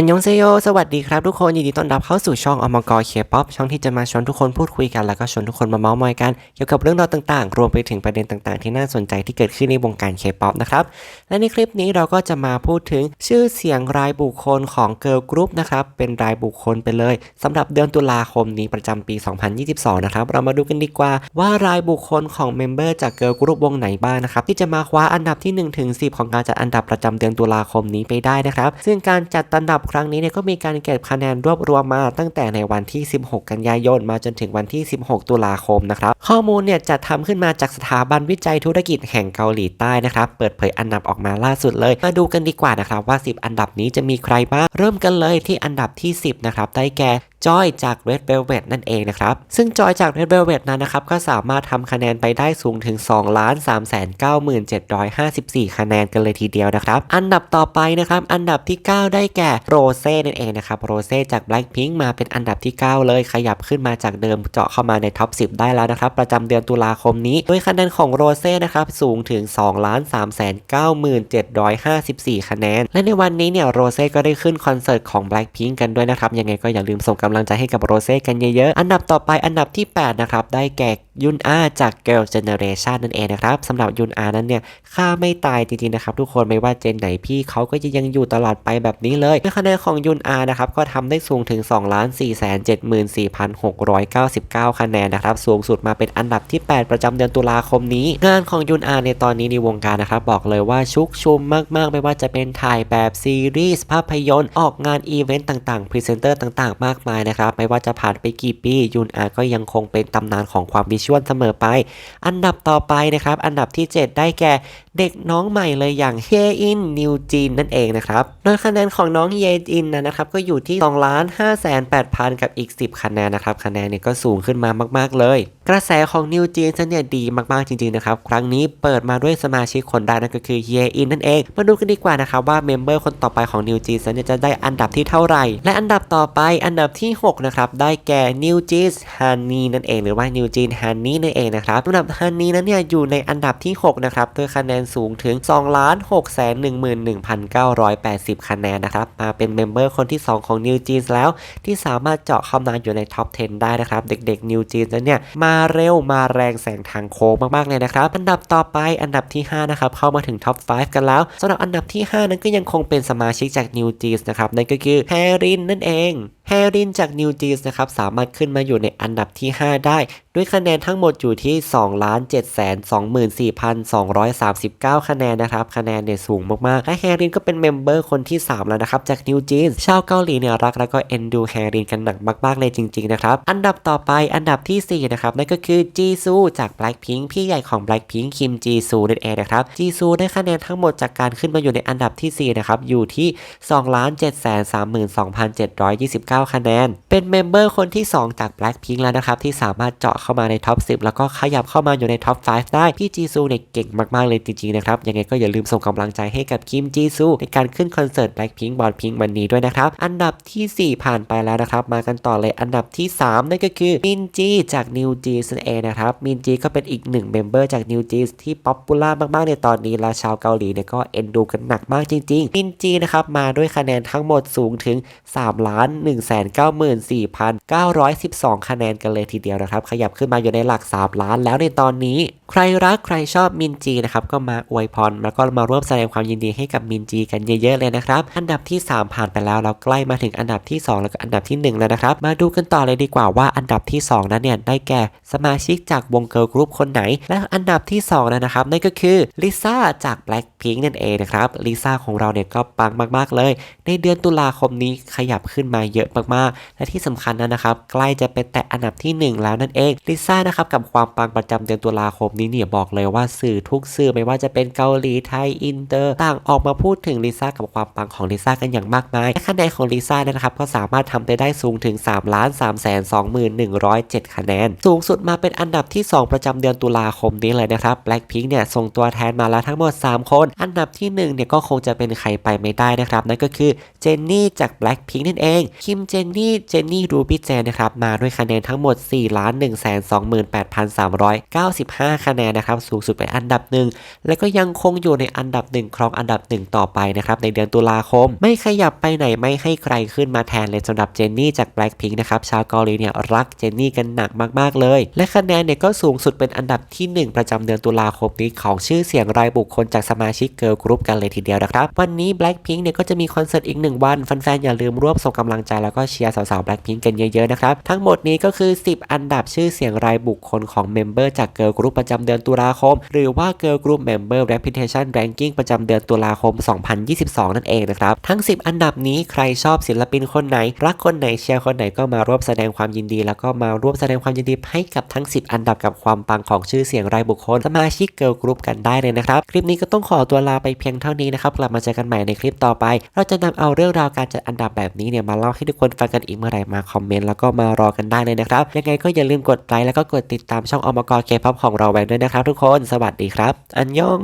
อันยองเซโย สวัสดีครับทุกคน ยินดีต้อนรับเข้าสู่ช่องอมกรเคป๊อปช่องที่จะมาชวนทุกคนพูดคุยกัน แล้วก็ชวนทุกคนมาเมาส์มอยกัน เกี่ยวกับเรื่องราวต่างๆ รวมไปถึงประเด็นต่างๆ ที่น่าสนใจที่เกิดขึ้นในวงการเคป๊อปนะครับ และในคลิปนี้เราก็จะมาพูดถึงชื่อเสียงรายบุคคลของเกิร์ลกรุ๊ปนะครับ เป็นรายบุคคลไปเลยสำหรับเดือนตุลาคมนี้ประจำปี 2022 นะครับ เรามาดูกันดีกว่าว่ารายบุคคลของเมมเบอร์จากเกิร์ลกรุ๊ปวงไหนบ้างนะครับที่จะมาคว้าอันดับที่1ถึง10 ของการจัดอันดับประจำเดือนตุลาคมนี้ไปได้นะครับซึ่งการจัดอันดับครั้งนี้เนี่ยก็มีการเก็บคะแนนรวบรวมมาตั้งแต่ในวันที่ 16 กันยายนมาจนถึงวันที่ 16 ตุลาคมนะครับ ข้อมูลเนี่ยจะทำขึ้นมาจากสถาบันวิจัยธุรกิจแห่งเกาหลีใต้นะครับ เปิดเผยอันดับออกมาล่าสุดเลย มาดูกันดีกว่านะครับว่า 10 อันดับนี้จะมีใครบ้าง เริ่มกันเลยที่อันดับที่ 10 นะครับ ได้แก่ จอยจาก Red Velvet นั่นเองนะครับ ซึ่งจอยจาก Red Velvet นั้นนะครับ ก็สามารถทำคะแนนไปได้สูงถึง 2 3 9 7 5 4 คะแนนกันเลยทีเดียวนะครับ อันดับต่อไปนะครับ อันดับที่ 9 ได้แก่โรเซ่นั่นเองนะครับโรเซ่จาก Blackpink มาเป็นอันดับที่ 9 เลยขยับขึ้นมาจากเดิมเจาะเข้ามาในท็อป 10 ได้แล้วนะครับ ประจำเดือนตุลาคมนี้ โดยคะแนนของโรเซ่นะครับสูงถึง 2 3 9 7 5 4 คะแนน และในวันนี้เนี่ยโรเซ่ก็ได้ขึ้นคอนเสิร์ตของ Blackpink กันด้วยนะครับยังไงก็อย่าลืมส่งกำลังใจให้กับโรเซ่กันเยอะๆ อันดับต่อไปอันดับที่ 8 นะครับ ได้แก่ยุนอาจาก Girl Generation นั่นเองนะครับสำหรับยุนอานั้นเนี่ยค่าไม่ตายจริงๆนะครับทุกคนไม่ว่าเจนไหนพี่เขาก็จะยังอยู่ตลอดไปแบบนี้เลยคะแนนของยุนอานะครับก็ทำได้สูงถึง 2 4 7 4 6 9 9 คะแนนนะครับสูงสุดมาเป็นอันดับที่ 8 ประจำเดือนตุลาคมนี้ งานของยุนอาในตอนนี้ในวงการนะครับบอกเลยว่าชุกชุมมากๆ ไม่ว่าจะเป็นถ่ายแบบซีรีส์ภาพยนตร์ออกงานอีเวนต์ต่างๆพรีเซนเตอร์ต่างๆ มากมายนะครับไม่ว่าจะผ่านไปกี่ปียุนอาก็ยังคงเป็นตำนานของความวิชวลเสมอไป อันดับต่อไปนะครับ อันดับที่ 7 ได้แก่เด็กน้องใหม่เลยอย่างเฮอินนิวจีนนั่นเองนะครับ โดยคะแนนของน้องเฮอินนะครับก็อยู่ที่2ล้าน5แสน8พันกับอีก 10 คะแนนนะครับ คะแนนเนี่ยก็สูงขึ้นมามากๆเลย กระแสของนิวจีนเนี่ยดีมากๆจริงๆนะครับ ครั้งนี้เปิดมาด้วยสมาชิกคนแรกนั่นก็คือเฮอินนั่นเอง มาดูกันดีกว่านะครับว่าเมมเบอร์คนต่อไปของนิวจีนเนี่ยจะได้อันดับที่เท่าไหร่ และอันดับต่อไปอันดับที่6นะครับได้แก่นิวจีนฮันนี่นั่นเองหรือว่านิวจีนฮันนี่นั่นเองนะครับสำหรับฮันนี่นั้นเนี่ยอยู่ในอันดับที่6นะครับด้วยคะแนนสูงถึง2ล้าน6แสน11,980 คะแนนนะครับ มาเป็นเมมเบอร์คนที่ 2 ของนิวจีนแล้ว ที่สามารถเจาะเข้ามาอยู่ในท็อป 10 ได้นะครับ เด็กๆนิวจีนนั้นเนี่ย มาเร็วมาแรงแสงทางโค้งมากๆเลยนะครับ อันดับต่อไปอันดับที่ 5 นะครับ เข้ามาถึงท็อป 5 กันแล้วสำหรับอันดับที่ 5 นั้นก็ยังคงเป็นสมาชิกจากนิวจีนนะครับ นั่นก็คือแฮรินนั่นเอง ฮรินจากนิวจีนนะครับสามารถขึ้นมาอยู่ในอันดับที่ 5 ได้ ด้วยคะแนนทั้งหมดอยู่ที่ 2 7 2 4 2 3 9 คะแนนนะครับ คะแนนเนี่ยสูงมากๆ และแฮรินก็เป็นเมมเบอร์คนที่ 3 แล้วนะครับ จากนิวจีนชาวเกาหลีเนี่ยรักแล้วก็เอ็นดูแฮรินกันหนักมากๆ เลยจริง ๆ นะครับ อันดับต่อไปอันดับที่ 4 นะครับ นั่นก็คือจีซูจาก Blackpink พี่ใหญ่ของ Blackpink คิมจีซูนั่นเองนะครับจีซูได้คะแนนทั้งหมดจากการขึ้นมาอยู่ในอันดับที่4นะครับอยู่ที่ 2 7 3 2 7 2 9คะแนน เป็นเมมเบอร์คนที่ 2 จาก Blackpink แล้วนะครับ ที่สามารถเจาะเข้ามาในท็อป 10 แล้วก็ขยับเข้ามาอยู่ในท็อป 5 ได้ พี่จีซูเนี่ยเก่งมาก ๆ เลยจริง ๆ นะครับ ยังไงก็อย่าลืมส่งกำลังใจให้กับคิมจีซูในการขึ้นคอนเสิร์ต Blackpink บอลพิงวันนี้ด้วยนะครับ อันดับทีสี่4 ผ่านไปแล้วนะครับ มากันต่อเลยอันดับที่ 3 นั่นก็คือมินจีจากนิวจีนั่นเองนะครับมินจีก็เป็นอีกหนึ่งเมมเบอร์จากนิวจีที่ป๊อปปูล่ามากๆในตอนนี้และชาวเกาหลีเนี่ยก็เอ็นดูกันหนักมากจริงๆมินจีนะครับมาด้วยคะแนนทั้งหมดสูงถึง3ล้าน1 9 4 912 คะแนนกันเลยทีเดียวนะครับ ขยับขึ้นมาอยู่ในหลัก 3 ล้านแล้วในตอนนี้ ใครรักใครชอบมินจีนะครับก็มาอวยพรแล้วก็มาร่วมแสดงความยินดีให้กับมินจีกันเยอะๆเลยนะครับ อันดับที่ 3 ผ่านไปแล้วเราใกล้มาถึงอันดับที่ 2 แล้วก็อันดับที่ 1 แล้วนะครับ มาดูกันต่อเลยดีกว่าว่าอันดับที่ 2 นั้นเนี่ยได้แก่สมาชิกจากวงเกิร์ลกรุ๊ปคนไหน และอันดับที่2นั้นนะครับนั่นก็คือลิซ่าจาก Blackpink นั่นเองนะครับลิซ่าของเราเนี่ยก็ปังมากๆเลย ในเดือนตุลาคมนี้ขยับขึ้นมาเยอะมากๆ และที่สำคัญนะนะครับ ใกล้จะเป็นแต่อันดับที่ 1 แล้วนั่นเองลิซ่านะครับกับความปังประจำเดือนตุลาคมนี้เนี่ยบอกเลยว่าสื่อทุกสื่อไม่ว่าจะเป็นเกาหลีไทยอินเตอร์ต่างออกมาพูดถึงลิซ่ากับความปังของลิซ่ากันอย่างมากมายและคะแนนของลิซ่านะครับก็สามารถทำไปได้สูงถึง3ล้าน3แสน2107 คะแนน สูงสุดมาเป็นอันดับที่ 2 ประจำเดือนตุลาคมนี้เลยนะครับ Blackpink เนี่ยส่งตัวแทนมาแล้วทั้งหมด 3 คน อันดับที่1เนี่ยก็คงจะเป็นใครไปไม่ได้นะครับ นั่นก็คือเจนนี่จาก Blackpink นั่นเองคิมเจนนี่ เจนนี่รูบี้เจนนะครับ มาด้วยคะแนนทั้งหมด4 1 2 8 3 9 5 คะแนนนะครับ สูงสุดเป็นอันดับหนึ่ง และก็ยังคงอยู่ในอันดับหนึ่งครองอันดับหนึ่งต่อไปนะครับ ในเดือนตุลาคม ไม่ขยับไปไหนไม่ให้ใครขึ้นมาแทนเลยสำหรับเจนนี่จาก Blackpink นะครับ ชาวเกาหลีเนี่ยรักเจนนี่กันหนักมากๆเลย และคะแนนเนี่ยก็สูงสุดเป็นอันดับที่ 1 ประจำเดือนตุลาคมนี้ของชื่อเสียงรายบุคคลจากสมาชิกเกิร์ลกรุ๊ปกันเลยทีเดียวนะครับ วันนี้ Blackpink เนี่ยก็จะมีคอนเสิร์ตอีกหนึ่งวันแฟนๆอย่าลืมร่วมส่งกำลังใจแล้วก็เชียร์สาวๆ Blackpink กันเยอะๆนะครับ ทั้งหมดนี้ก็คือ 10 อันดับชื่อเสียงรายบุคคลของเมมเบอร์จากเกิร์ลกรุ๊ปประจำเดือนตุลาคม หรือว่า Girl Group Member Reputation Ranking ประจำเดือนตุลาคม 2022 นั่นเองนะครับ ทั้ง 10 อันดับนี้ใครชอบศิลปินคนไหน รักคนไหนเชียร์คนไหนก็มาร่วมแสดงความยินดี แล้วก็มาร่วมแสดงความยินดีให้กับทั้ง 10 อันดับกับความปังของชื่อเสียงรายบุคคลสมาชิกเกิร์ลกรุ๊ปกันได้เลยนะครับคลิปนี้ก็ต้องขอตัวลาไปเพียงเท่านี้นะครับกลับมาเจอกันใหม่ในคลิปต่อไป เราจะนำเอาเรื่องราวการจัดอันดับแบบนี้เนี่ยมาเล่าให้ทุกคนฟังกันอีกเมื่อไหร่มาคอมเมนต์แล้วก็มารอกันได้เลยนะครับ ยังไงก็อย่าลืมกดไลค์แล้วก็กดติดตามช่องอมกเคป๊อปของเราไว้ด้วยนะครับทุกคน สวัสดีครับ อันยอง